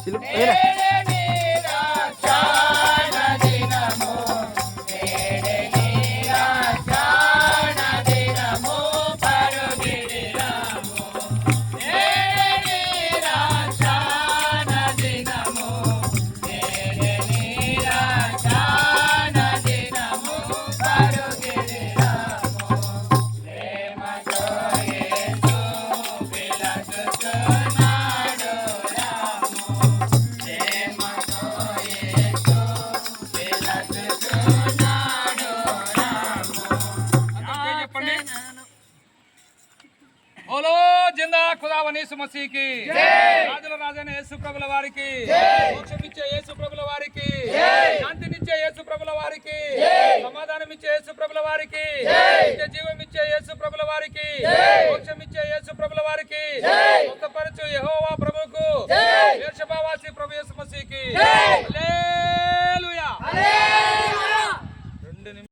Silip. Ayun na. బోలో జిందా ఖుదావని మసీకి రాజుల రాజైన యేసు ప్రభుల వారికి. మోక్షమిచ్చే యేసు ప్రభుల వారికి. శాంతినిచ్చే యేసు ప్రభుల వారికి. సమాధానం ఇచ్చే యేసు ప్రభుల వారికి. నిత్య జీవం ఇచ్చే యేసు ప్రభుల వారికి. మోక్షమిచ్చే యేసు ప్రభుల వారికి. స్వస్థపరచు యహోవా ప్రభుకు వేర్షభావాసి